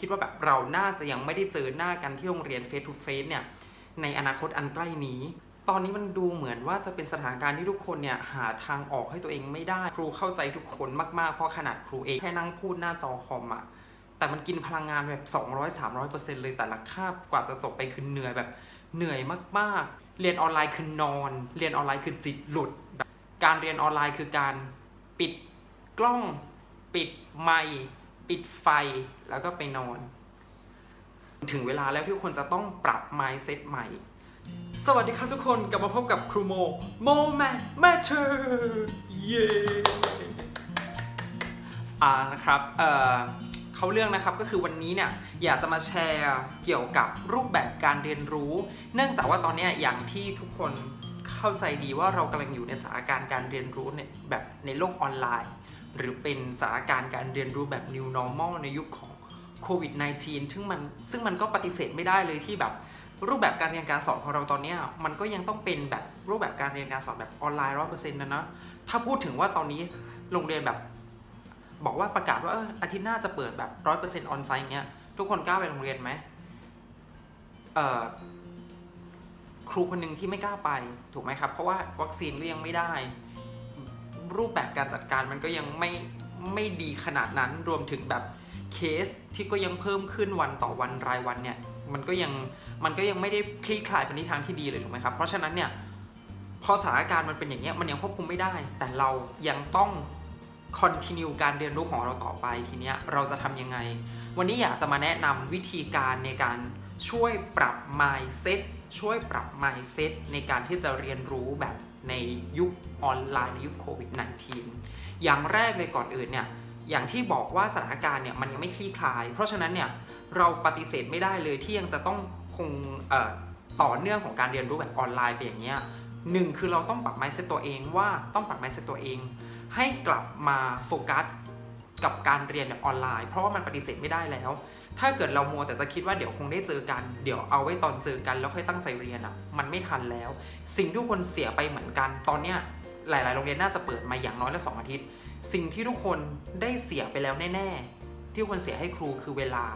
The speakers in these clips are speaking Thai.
คิดว่าแบบเราน่าจะยังไม่ได้เจอหน้ากันที่โรงเรียนเฟสทูเฟสเนี่ยในอนาคตอันใกล้นี้ ตอนนี้มันดูเหมือนว่าจะเป็นสถานการณ์ที่ทุกคนเนี่ยหาทางออกให้ตัวเองไม่ได้ ครูเข้าใจทุกคนมากๆ เพราะขนาดครูเองแค่นั่งพูดหน้าจอคอมอะแต่มันกินพลังงานแบบ 200-300%เลยแต่ละคาบกว่าจะจบไปคือเหนื่อยแบบเหนื่อยมากๆ เรียนออนไลน์คือนอน เรียนออนไลน์คือจิตหลุด การเรียนออนไลน์คือการปิดกล้องปิดไมค์ ปิดไฟแล้วก็ไปนอน ถึงเวลาแล้วที่คนจะต้องปรับ mindset ใหม่ สวัสดีครับทุกคนกลับมาพบกับครูโมโมแมนแมทเทอร์เย้อ่านะครับเอ่อเขาเรื่องนะครับก็คือวันนี้เนี่ยอยากจะมาแชร์เกี่ยวกับรูปแบบการเรียนรู้ เนื่องจากว่าตอนเนี้ยอย่างที่ทุกคนเข้าใจดีว่าเรากำลังอยู่ในสถานการณ์การเรียนรู้เนี่ยแบบในโลกออนไลน์ หรือเป็นสถานการณ์การเรียนรู้แบบ new normal ในยุคของโควิด -19 ซึ่งมันซึ่งมันก็ปฏิเสธไม่ได้เลยที่แบบรูปแบบการเรียนการสอนของเราตอนนี้มันก็ยังต้องเป็นแบบรูปแบบการเรียนการสอนแบบออนไลน์ร้อยเปอร์เซ็นต์นะนะถ้าพูดถึงว่าตอนนี้โรงเรียนแบบ บอกว่าประกาศว่าอาทิตย์หน้าจะเปิดแบบร้อยเปอร์เซ็นต์ออนไซต์เงี้ยทุกคนกล้าไปโรงเรียนไหมเอ่อครูคนหนึ่งที่ไม่กล้าไปถูกไหมครับ เพราะว่าวัคซีนก็ยังไม่ได้ รูปแบบการจัดการมันก็ยังไม่ไม่ดีขนาดนั้นรวมถึงแบบเคสที่ก็ยังเพิ่มขึ้นวันต่อวันรายวันเนี่ยมันก็ยังมันก็ยังไม่ได้คลี่คลายไปในทางที่ดีเลยถูกไหมครับ เพราะฉะนั้นเนี่ยพอสถานการณ์มันเป็นอย่างเงี้ยมันยังควบคุมไม่ได้ แต่เรายังต้องคอนติเนียการเรียนรู้ของเราต่อไปทีเนี้ยเราจะทำยังไง วันนี้อยากจะมาแนะนำวิธีการในการช่วยปรับ mindset ช่วยปรับ mindset ในการที่จะเรียนรู้แบบ ในยุคออนไลน์ในยุคโควิด -19 อย่างแรกเลยก่อนอื่นเนี่ยอย่างที่บอกว่าสถานการณ์เนี่ยมันยังไม่คลี่คลาย เพราะฉะนั้นเนี่ยเราปฏิเสธไม่ได้เลยที่ยังจะต้องคงต่อเนื่องของการเรียนรู้แบบออนไลน์ไปอย่างเงี้ยหนึ่งคือเราต้องปรับ mindset ตัวเองว่าต้องปรับ mindset ตัวเอง ให้กลับมาโฟกัสกับการเรียนแบบออนไลน์ เพราะว่ามันปฏิเสธไม่ได้แล้ว ถ้าเกิดเรามัวแต่จะคิดว่าเดี๋ยวคงได้เจอกัน เดี๋ยวเอาไว้ตอนเจอกันแล้วค่อยตั้งใจเรียนอะ มันไม่ทันแล้ว สิ่งที่ทุกคนเสียไปเหมือนกัน ตอนเนี้ยหลาย ๆ โรงเรียนน่าจะเปิดมาอย่างน้อยละสองอาทิตย์ สิ่งที่ทุกคนได้เสียไปแล้วแน่ ๆ ที่ทุกคนเสียให้ครูคือเวลา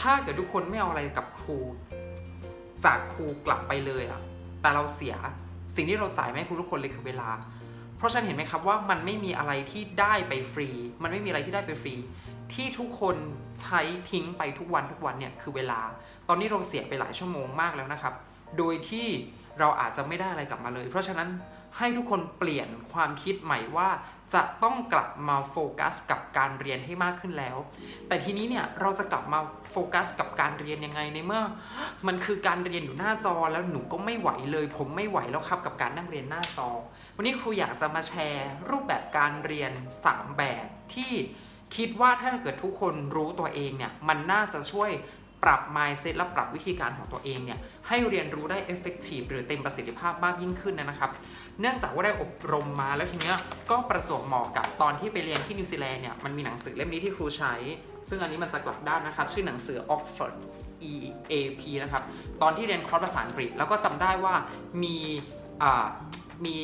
ถ้าเกิดทุกคนไม่เอาอะไรกับครู จากครูกลับไปเลยอะแต่เราเสียสิ่งที่เราจ่ายให้ครูทุกคนเลยคือเวลา เพราะฉันเห็นไหมครับว่ามันไม่มีอะไรที่ได้ไปฟรี มันไม่มีอะไรที่ได้ไปฟรี ที่ทุกคนใช้ทิ้งไปทุกวันทุกวันเนี่ยคือเวลา ตอนนี้เราเสียไปหลายชั่วโมงมากแล้วนะครับ โดยที่เราอาจจะไม่ได้อะไรกลับมาเลย เพราะฉะนั้นให้ทุกคนเปลี่ยนความคิดใหม่ว่า จะต้องกลับมาโฟกัสกับการเรียนให้มากขึ้นแล้ว แต่ทีนี้เนี่ยเราจะกลับมาโฟกัสกับการเรียนยังไงในเมื่อ มันคือการเรียนอยู่หน้าจอแล้วหนูก็ไม่ไหวเลย ผมไม่ไหวแล้วครับกับการนั่งเรียนหน้าจอ วันนี้ครูอยากจะมาแชร์ รูปแบบการเรียน 3 แบบที่ คิดว่าถ้าเกิดทุกคนรู้ตัวเองเนี่ยมันน่าจะช่วยปรับ mindset และปรับวิธีการของตัวเองเนี่ยให้เรียนรู้ได้ effective หรือเต็มประสิทธิภาพมากยิ่งขึ้นนะครับ เนื่องจากว่าได้อบรมมาแล้วทีเนี้ยก็ประจวบเหมาะกับตอนที่ไปเรียนที่นิวซีแลนด์เนี่ยมันมีหนังสือเล่มนี้ที่ครูใช้ ซึ่งอันนี้มันจะกลับด้านนะครับ ชื่อหนังสือ Oxford EAP นะครับ ตอนที่เรียนคอร์สภาษาอังกฤษแล้วก็จำได้ว่ามีอ่า มี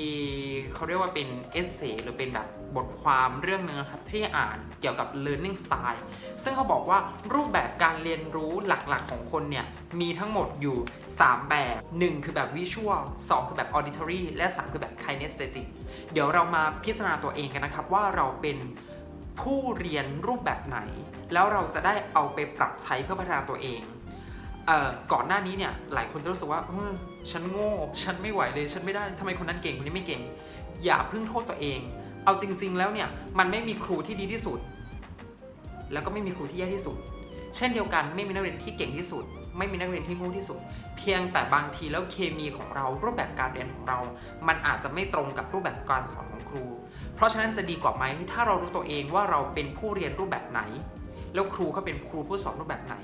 เขาเรียกว่าเป็นเอเซหรือเป็นแบบบทความเรื่องนึงนะครับที่อ่านเกี่ยวกับ learning style ซึ่งเขาบอกว่ารูปแบบการเรียนรู้หลักๆของคนเนี่ย มีทั้งหมดอยู่ 3 แบบ 1 คือแบบ visual 2 คือแบบ auditory และ 3 คือแบบ kinesthetic เดี๋ยวเรามาพิจารณาตัวเองกันนะครับ ว่าเราเป็นผู้เรียนรูปแบบไหน แล้วเราจะได้เอาไปปรับใช้เพื่อพัฒนาตัวเอง ก่อนหน้านี้เนี่ยหลายคนจะรู้สึกว่าฉันโง่ฉันไม่ไหวเลย ฉันไม่ได้ทำไมคนนั้นเก่งคนนี้ไม่เก่ง อย่าเพิ่งโทษตัวเอง เอาจริง ๆ แล้วเนี่ยมันไม่มีครูที่ดีที่สุด แล้วก็ไม่มีครูที่แย่ที่สุด เช่นเดียวกันไม่มีนักเรียนที่เก่งที่สุด ไม่มีนักเรียนที่โง่ที่สุด เพียงแต่บางทีแล้วเคมีของเรารูปแบบการเรียนของเรา มันอาจจะไม่ตรงกับรูปแบบการสอนของครู เพราะฉะนั้นจะดีกว่าไหมถ้าเรารู้ตัวเองว่าเราเป็นผู้เรียนรูปแบบไหน แล้วครูเขาเป็นครูผู้สอนรูปแบบไหน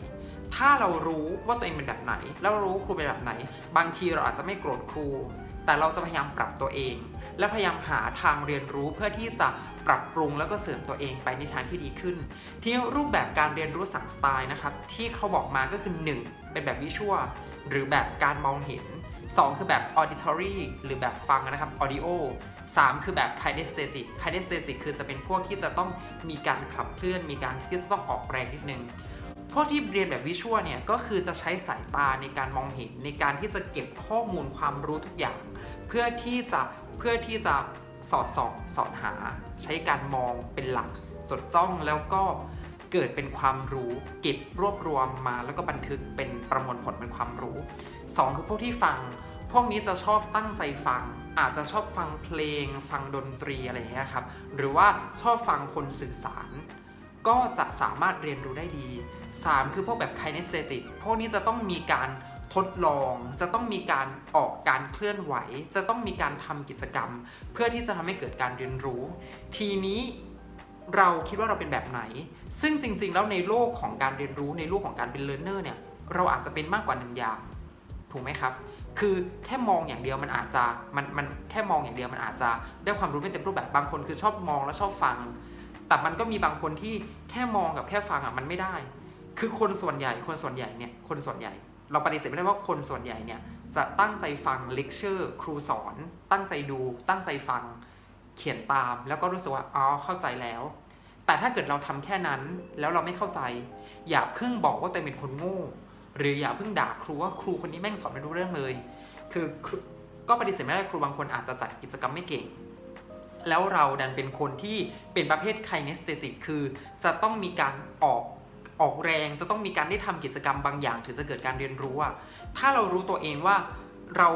ถ้าเรารู้ว่าตัวเองเป็นแบบไหน แล้วรู้ครูเป็นแบบไหน บางทีเราอาจจะไม่โกรธครู แต่เราจะพยายามปรับตัวเอง และพยายามหาทางเรียนรู้เพื่อที่จะปรับปรุงแล้วก็เสริมตัวเองไปในทางที่ดีขึ้น ที่รูปแบบการเรียนรู้สั่งสไตล์นะครับ ที่เขาบอกมาก็คือ 1 เป็นแบบวิชวลหรือแบบการมองเห็น 2 คือแบบ auditory หรือแบบฟังนะครับ audio 3 คือแบบ kinesthetic kinesthetic คือจะเป็นพวกที่จะต้องมีการขับเคลื่อน มีการที่จะต้องออกแรงนิดนึง พวกที่เรียนแบบวิชวลเนี่ยก็คือจะใช้สายตาในการมองเห็นในการที่จะเก็บข้อมูลความรู้ทุกอย่าง เพื่อที่จะเพื่อที่จะสอดส่องสอดหา ใช้การมองเป็นหลักจดจ้องแล้วก็เกิดเป็นความรู้เก็บรวบรวมมาแล้วก็บันทึกเป็นประมวลผลเป็นความรู้สองคือพวกที่ฟัง พวกนี้จะชอบตั้งใจฟัง อาจจะชอบฟังเพลง ฟังดนตรีอะไรเงี้ยครับ หรือว่าชอบฟังคนสื่อสาร ก็จะสามารถเรียนรู้ได้ดี 3 คือพวกแบบ kinesthetic พวกนี้จะต้องมีการทดลอง จะต้องมีการออกการเคลื่อนไหว จะต้องมีการทำกิจกรรม เพื่อที่จะทำให้เกิดการเรียนรู้ ทีนี้เราคิดว่าเราเป็นแบบไหน ซึ่งจริง ๆ แล้วในโลกของการเรียนรู้ในโลกของการเป็น learner เนี่ยเราอาจจะเป็นมากกว่าหนึ่งอย่าง ถูกไหมครับ คือแค่มองอย่างเดียวมันอาจจะมันมันแค่มองอย่างเดียวมันอาจจะได้ความรู้ไม่เต็มรูปแบบบางคนคือชอบมองแล้วชอบฟัง แต่มันก็มีบางคนที่แค่มองกับแค่ฟังอะมันไม่ได้ คือคนส่วนใหญ่คนส่วนใหญ่เนี่ยคนส่วนใหญ่ เราปฏิเสธไม่ได้ว่าคนส่วนใหญ่เนี่ยจะตั้งใจฟังเลคเชอร์ครูสอน ตั้งใจดู ตั้งใจฟังเขียนตาม แล้วก็รู้สึกว่าอ๋อเข้าใจแล้ว แต่ถ้าเกิดเราทำแค่นั้นแล้วเราไม่เข้าใจ อย่าเพิ่งบอกว่าตัวเองเป็นคนโง่หรืออย่าเพิ่งด่าครูว่าครูคนนี้แม่งสอนไม่รู้เรื่องเลย คือก็ปฏิเสธไม่ได้ครูบางคนอาจจะจัดกิจกรรมไม่เก่ง แล้วเราดันเป็นคนที่เป็นประเภท kinesthetic คือ จะต้องมีการออกออกแรงจะต้องมีการได้ทำกิจกรรมบางอย่าง ถึงจะเกิดการเรียนรู้อะถ้าเรารู้ตัวเองว่าเรา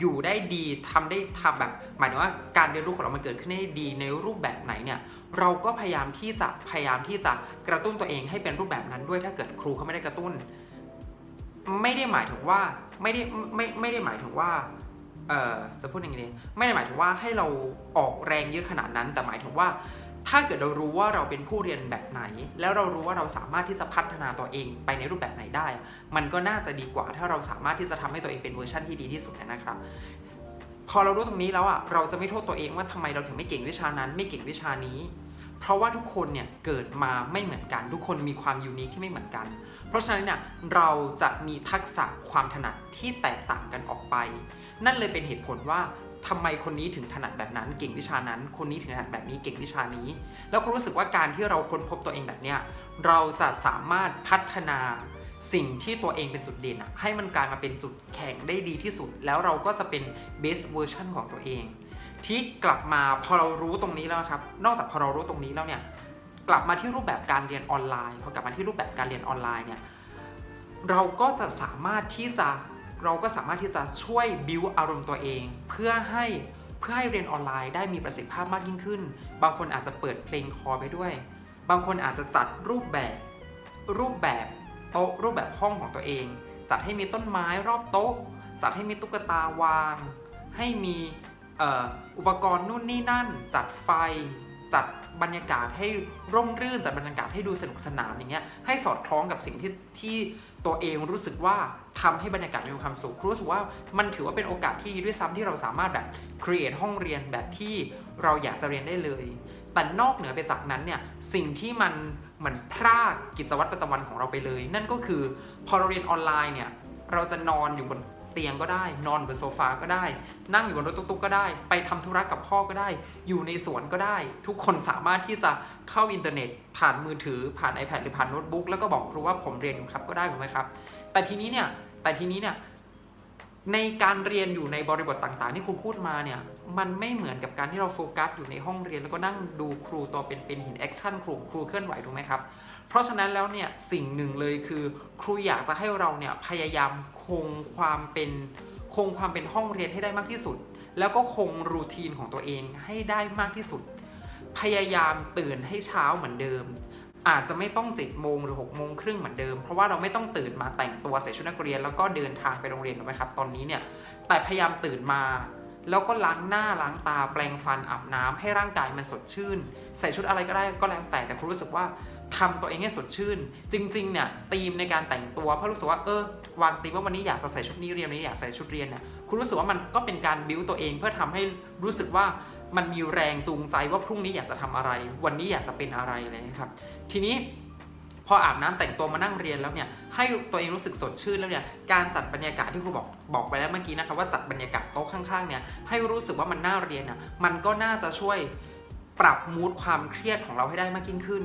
อยู่ได้ดีทำได้ทำแบบ หมายถึงว่าการเรียนรู้ของเรามันเกิดขึ้นได้ดีในรูปแบบไหนเนี่ยเราก็พยายามที่จะพยายามที่จะกระตุ้นตัวเองให้เป็นรูปแบบนั้นด้วยถ้าเกิดครูเขาไม่ได้กระตุ้น ไม่ได้หมายถึงว่าไม่ได้ไม่ไม่ได้หมายถึงว่า เอ่อจะพูดยังไงดีไม่ได้หมายถึงว่าให้เราออกแรงเยอะขนาดนั้น แต่หมายถึงว่า ถ้าเกิดเรารู้ว่าเราเป็นผู้เรียนแบบไหน แล้วเรารู้ว่าเราสามารถที่จะพัฒนาตัวเองไปในรูปแบบไหนได้ มันก็น่าจะดีกว่า ถ้าเราสามารถที่จะทำให้ตัวเองเป็นเวอร์ชันที่ดีที่สุดนะครับพอเรารู้ตรงนี้แล้วอะเราจะไม่โทษตัวเองว่าทำไมเราถึงไม่เก่งวิชานั้น ไม่เก่งวิชานี้ เพราะว่าทุกคนเนี่ยเกิดมาไม่เหมือนกัน ทุกคนมีความยูนิคที่ไม่เหมือนกัน ราะฉะนั้นเนี่ยเราจะมีทักษะความถนัดที่แตกต่างกันออกไป นั่นเลยเป็นเหตุผลว่าทำไมคนนี้ถึงถนัดแบบนั้นเก่งวิชานั้น คนนี้ถึงถนัดแบบนี้เก่งวิชานี้ แล้วคุณรู้สึกว่าการที่เราค้นพบตัวเองแบบเนี้ยเราจะสามารถพัฒนาสิ่งที่ตัวเองเป็นจุดเด่นอะให้มันกลายมาเป็นจุดแข็งได้ดีที่สุด แล้วเราก็จะเป็น best version ของตัวเอง ที่กลับมาพอเรารู้ตรงนี้แล้วครับ นอกจากพอเรารู้ตรงนี้แล้วเนี่ย กลับมาที่รูปแบบการเรียนออนไลน์พอกลับมาที่รูปแบบการเรียนออนไลน์เนี่ยเราก็จะสามารถที่จะเราก็สามารถที่จะช่วยบิวอารมณ์ตัวเอง เพื่อให้เพื่อให้เรียนออนไลน์ได้มีประสิทธิภาพมากยิ่งขึ้น บางคนอาจจะเปิดเพลงคอไปด้วย บางคนอาจจะจัดรูปแบบรูปแบบโต๊ะรูปแบบห้องของตัวเอง จัดให้มีต้นไม้รอบโต๊ะ จัดให้มีตุ๊กตาวาง ให้มีอออุปกรณ์นู่นนี่นั่น จัดไฟ จัดบรรยากาศให้ร่มรื่นจัดบรรยากาศให้ดูสนุกสนานอย่างเงี้ยให้สอดคล้องกับสิ่งที่ที่ตัวเองรู้สึกว่าทำให้บรรยากาศมีความสุขรู้สึกว่ามันถือว่าเป็นโอกาสที่ด้วยซ้ำที่เราสามารถแบบ create ห้องเรียนแบบที่เราอยากจะเรียนได้เลย แต่นอกเหนือไปจากนั้นเนี่ยสิ่งที่มันเหมือนพรากกิจวัตรประจำวันของเราไปเลย นั่นก็คือพอเราเรียนออนไลน์เนี่ยเราจะนอนอยู่บน เตียงก็ได้ นอนบนโซฟาก็ได้ นั่งอยู่บนรถตุ๊กๆก็ได้ ไปทำธุระกับพ่อก็ได้ อยู่ในสวนก็ได้ ทุกคนสามารถที่จะเข้าอินเทอร์เน็ต ผ่านมือถือ ผ่าน iPad หรือผ่านโน้ตบุ๊กแล้วก็บอกครูว่าผมเรียนอยู่ครับก็ได้ถูกไหมครับ แต่ทีนี้เนี่ยแต่ทีนี้เนี่ย ในการเรียนอยู่ในบริบทต่างๆ ที่ครูพูดมาเนี่ย มันไม่เหมือนกับการที่เราโฟกัสอยู่ในห้องเรียนแล้วก็นั่งดูครูตัวเป็นๆเห็นแอคชั่นครูครูเคลื่อนไหวถูกไหมครับ เพราะฉะนั้นแล้วเนี่ยสิ่งหนึ่งเลยคือ ครูอยากจะให้เราเนี่ยพยายามคงความเป็นคงความเป็นห้องเรียนให้ได้มากที่สุด แล้วก็คงรูทีนของตัวเองให้ได้มากที่สุด พยายามตื่นให้เช้าเหมือนเดิม อาจจะไม่ต้อง7โมงหรือ6โมงครึ่งเหมือนเดิม เพราะว่าเราไม่ต้องตื่นมาแต่งตัวใส่ชุดนักเรียน แล้วก็เดินทางไปโรงเรียนถูกไหมครับ ตอนนี้เนี่ยแต่พยายามตื่นมา แล้วก็ล้างหน้าล้างตาแปรงฟันอาบน้ำให้ร่างกายมันสดชื่น ใส่ชุดอะไรก็ได้ก็แล้วแต่แต่ครูรู้สึกว่าทำตัวเองให้สดชื่น จริงๆเนี่ยธีมในการแต่งตัวเพราะรู้สึกว่าเออวางธีมว่าวันนี้อยากจะใส่ชุดนี้เรียนนี้อยากใส่ชุดเรียนเนี่ยครูรู้สึกว่ามันก็เป็นการบิ้วตัวเองเพื่อทำให้รู้สึกว่า มันมีแรงจูงใจว่าพรุ่งนี้อยากจะทำอะไร วันนี้อยากจะเป็นอะไรเลยครับ ทีนี้พออาบน้ำแต่งตัวมานั่งเรียนแล้วเนี่ยให้ตัวเองรู้สึกสดชื่นแล้วเนี่ยการจัดบรรยากาศที่ครูบอกบอกไปแล้วเมื่อกี้นะครับว่าจัดบรรยากาศโต๊ะข้างๆเนี่ยให้รู้สึกว่ามันน่าเรียนอะมันก็น่าจะช่วยปรับมูดความเครียดของเราให้ได้มากยิ่งขึ้น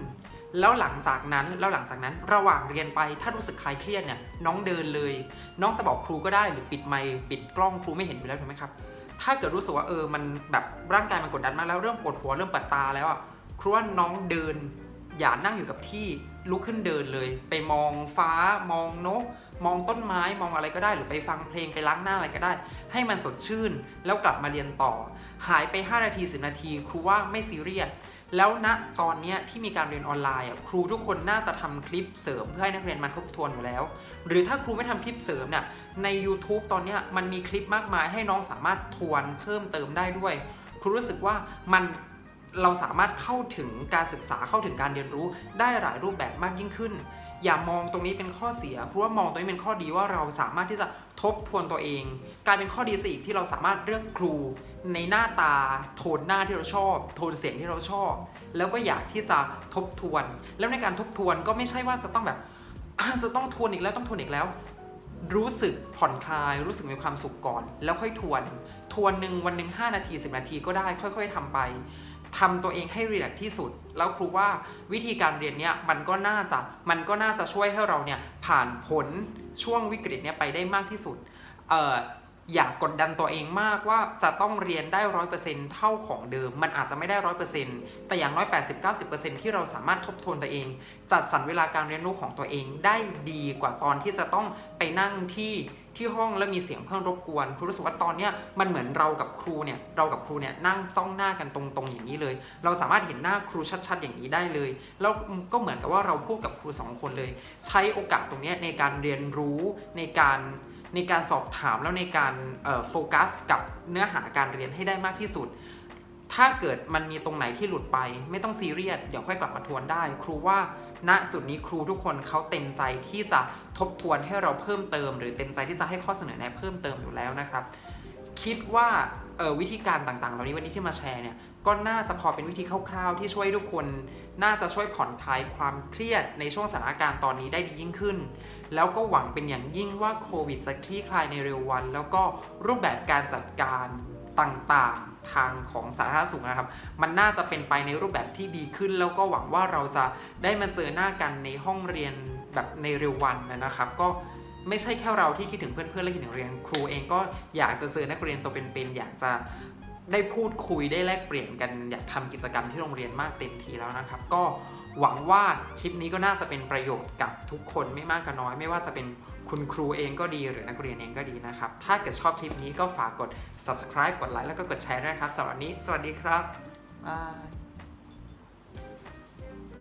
แล้วหลังจากนั้นแล้วหลังจากนั้นระหว่างเรียนไปถ้ารู้สึกคลายเครียดเนี่ยน้องเดินเลย น้องจะบอกครูก็ได้หรือปิดไมค์ปิดกล้องครูไม่เห็นอยู่แล้วถูกไหมครับ ถ้าเกิดรู้สึกว่าเออมันแบบร่างกายมันกดดันมากแล้วเริ่มปวดหัวเริ่มปวดตาแล้วอะครูว่าน้องเดิน อย่านั่งอยู่กับที่ลุกขึ้นเดินเลย ไปมองฟ้ามองนก มองต้นไม้มองอะไรก็ได้หรือไปฟังเพลงไปล้างหน้าอะไรก็ได้ ให้มันสดชื่นแล้วกลับมาเรียนต่อ หายไป 5 นาที 10 นาที ครูว่าไม่ซีเรียส แล้วณตอนนี้ที่มีการเรียนออนไลน์อะครูทุกคนน่าจะทำคลิปเสริมเพื่อให้นักเรียนมาทบทวนอยู่แล้ว หรือถ้าครูไม่ทำคลิปเสริมเนี่ยใน YouTube ตอนนี้มันมีคลิปมากมายให้น้องสามารถทวนเพิ่มเติมได้ด้วย ครูรู้สึกว่ามันเราสามารถเข้าถึงการศึกษาเข้าถึงการเรียนรู้ได้หลายรูปแบบมากยิ่งขึ้น อย่ามองตรงนี้เป็นข้อเสีย เพราะว่ามองตรงนี้เป็นข้อดีว่าเราสามารถที่จะทบทวนตัวเอง กลายเป็นข้อดีซะอีกที่เราสามารถเลือกครู ในหน้าตา โทนหน้าที่เราชอบ โทนเสียงที่เราชอบ แล้วก็อยากที่จะทบทวน แล้วในการทบทวนก็ไม่ใช่ว่าจะต้องแบบจะต้องทวนอีกแล้วต้องทวนอีกแล้ว รู้สึกผ่อนคลาย รู้สึกมีความสุขก่อน แล้วค่อยทวน ทวนหนึ่งวันหนึ่ง5นาที 10 นาทีก็ได้ค่อย ๆทำไปทำตัวเองให้รีแลกที่สุด แล้วครูว่าวิธีการเรียนเนี่ยมันก็น่าจะมันก็น่าจะช่วยให้เราเนี่ยผ่านพ้นช่วงวิกฤตเนี่ยไปได้มากที่สุดเอย่ากกดดันตัวเองมากว่าจะต้องเรียนได้ร้อยเปอร์เซ็นต์เท่าของเดิม มันอาจจะไม่ได้ร้อยเปอร์เซ็นต์แต่อย่างน้อย80-90%ที่เราสามารถทบทวนตัวเอง จัดสรรเวลาการเรียนรู้ของตัวเองได้ดีกว่าตอนที่จะต้องไปนั่งที่ที่ห้องแล้วมีเสียงเพื่อนรบกวนครูรู้สึกว่าตอนเนี้ยมันเหมือนเรากับครูเนี่ยเรากับครูเนี่ยนั่งจ้องหน้ากันตรงๆอย่างนี้เลย เราสามารถเห็นหน้าครูชัดๆอย่างนี้ได้เลย แล้วก็เหมือนกับว่าเราพูดกับครูสองคนเลย ใช้โอกาสตรงนี้ในการเรียนรู้ในการ ในการสอบถามแล้วในการโฟกัสกับเนื้อหาการเรียนให้ได้มากที่สุด ถ้าเกิดมันมีตรงไหนที่หลุดไป ไม่ต้องซีเรียสเดี๋ยวค่อยกลับมาทวนได้ ครูว่าณจุดนี้ครูทุกคนเขาเต็มใจที่จะทบทวนให้เราเพิ่มเติม หรือเต็มใจที่จะให้ข้อเสนอแนะเพิ่มเติมอยู่แล้วนะครับ คิดว่าวิธีการต่างๆเหล่านี้วันนี้ที่มาแชร์เนี่ยก็น่าจะพอเป็นวิธีคร่าวๆ ที่ช่วยทุกคน น่าจะช่วยผ่อนคลายความเครียดในช่วงสถานการณ์ตอนนี้ได้ดียิ่งขึ้น แล้วก็หวังเป็นอย่างยิ่งว่าโควิดจะคลี่คลายในเร็ววัน แล้วก็รูปแบบการจัดการต่างๆทางของสาธารณสุขนะครับ มันน่าจะเป็นไปในรูปแบบที่ดีขึ้น แล้วก็หวังว่าเราจะได้มาเจอหน้ากันในห้องเรียนแบบในเร็ววันนะครับ ก็ ไม่ใช่แค่เราที่คิดถึงเพื่อนๆและคิดถึงเรียนครูเองก็อยากจะเจอนักเรียนตัวเป็นๆอยากจะได้พูดคุยได้แลกเปลี่ยนกันอยากทำกิจกรรมที่โรงเรียนมากเต็มทีแล้วนะครับ ก็หวังว่าคลิปนี้ก็น่าจะเป็นประโยชน์กับทุกคนไม่มากก็น้อย ไม่ว่าจะเป็นคุณครูเองก็ดีหรือนักเรียนเองก็ดีนะครับ ถ้าเกิดชอบคลิปนี้ก็ฝากกด subscribe กดไลค์แล้วก็กดแชร์ด้วยครับสำหรับวันนี้ สวัสดีครับบาย